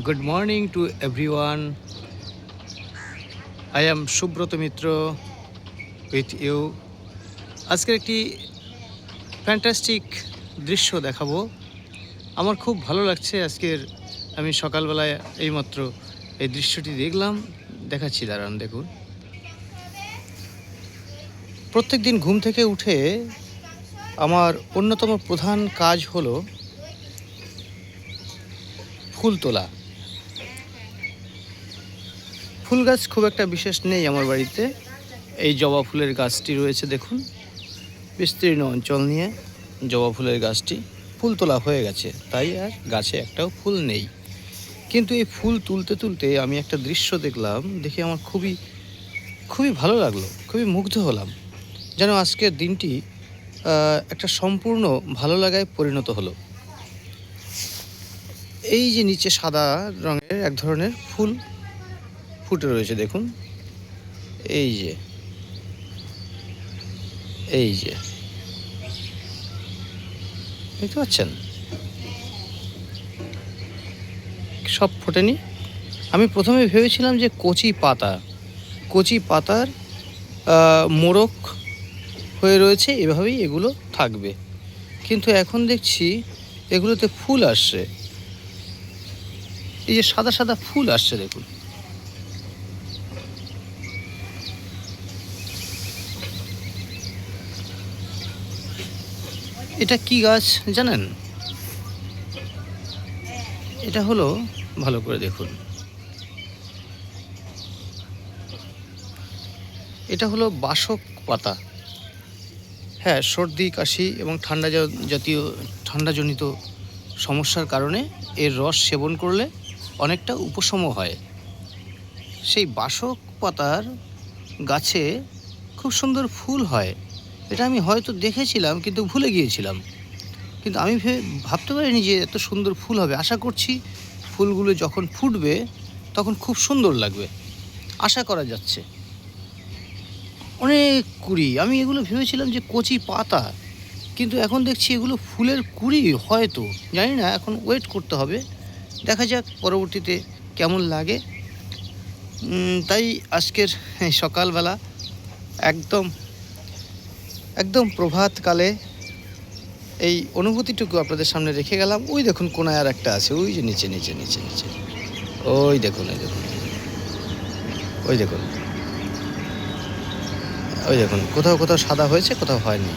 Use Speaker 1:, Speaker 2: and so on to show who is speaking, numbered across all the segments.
Speaker 1: Good morning to everyone I am Subrata Mitra with you আজকের একটি fantastic দৃশ্য দেখাবো। আমার খুব ভালো লাগছে আজকের আমি সকালবেলায় এইমাত্র এই দৃশ্যটি দেখলাম। দেখাচ্ছি, দাঁড়ান, দেখুন। প্রত্যেক দিন ঘুম থেকে উঠে আমার অন্যতম প্রধান কাজ হলো ফুল তোলা। ফুল গাছ খুব একটা বিশেষ নেই আমার বাড়িতে। এই জবা ফুলের গাছটি রয়েছে দেখুন। বিস্তীর্ণ অঞ্চল নিয়ে জবা ফুলের গাছটি ফুল তোলা হয়ে গেছে। তাই আর গাছে একটাও ফুল নেই। কিন্তু এই ফুল তুলতে তুলতে আমি একটা দৃশ্য দেখলাম, দেখে আমার খুবই খুবই ভালো লাগল, খুবই মুগ্ধ হলাম। যেন আজকের দিনটি একটা সম্পূর্ণ ভালো লাগায় পরিণত হলো। এই যে নিচে সাদা রঙের এক ধরনের ফুল ফুটে রয়েছে, দেখুন। এই যে। এই যে। দেখতে পাচ্ছেন? সব ফোটেনি? আমি প্রথমে ভেবেছিলাম যে কচি পাতা। কচি পাতার মোড়ক হয়ে রয়েছে, এভাবেই এগুলো থাকবে। কিন্তু এখন দেখছি এগুলোতে ফুল আসছে। এই যে সাদা সাদা ফুল আসছে, দেখুন। এটা কি গাছ জানেন? এটা হলো, ভালো করে দেখুন। এটা হলো বাসক পাতা। হ্যাঁ সর্দি, কাশি এবং ঠান্ডা জাতীয়, ঠান্ডাজনিত সমস্যার কারণে এর রস সেবন করলে অনেকটা উপশম হয়। সেই বাসক পাতার গাছে খুব সুন্দর ফুল হয়। এটা আমি হয়তো দেখেছিলাম, কিন্তু ভুলে গিয়েছিলাম। কিন্তু আমি ভাবতে পারিনি যে এত সুন্দর ফুল হবে। আশা করছি ফুলগুলো যখন ফুটবে, তখন খুব সুন্দর লাগবে। আশা করা যাচ্ছে। অনেক কুড়ি আমি এগুলো ভেবেছিলাম যে কচি পাতা, কিন্তু এখন দেখছি এগুলো ফুলের কুড়ি হয়তো। জানি না, এখন ওয়েট করতে হবে। দেখা যাক পরবর্তীতে কেমন লাগে। তাই আজকের সকালবেলা একদম একদম প্রভাতকালে এই অনুভূতিটুকু আপনাদের সামনে রেখে গেলাম। ওই দেখুন কোনায় আর একটা আছে। ওই যে নিচে নিচে নিচে নিচে। ওই দেখুন ওই দেখুন। ওই দেখুন। ওই দেখুন। কোথাও কোথাও সাদা হয়েছে, কোথাও হয়নি।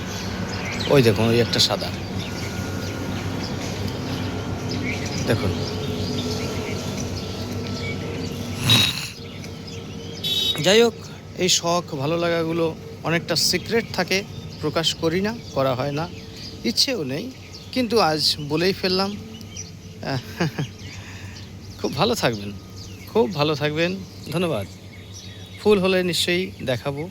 Speaker 1: ওই দেখুন, ওই একটা সাদা। দেখুন। যাই হোক, এই শখ, ভালো লাগাগুলো অনেকটা সিক্রেট থাকে। প্রকাশ করি না, করা হয় না, ইচ্ছেও নেই, কিন্তু আজ বলেই ফেললাম। খুব ভালো থাকবেন, খুব ভালো থাকবেন, ধন্যবাদ। ফুল হলে নিশ্চয়ই দেখাবো।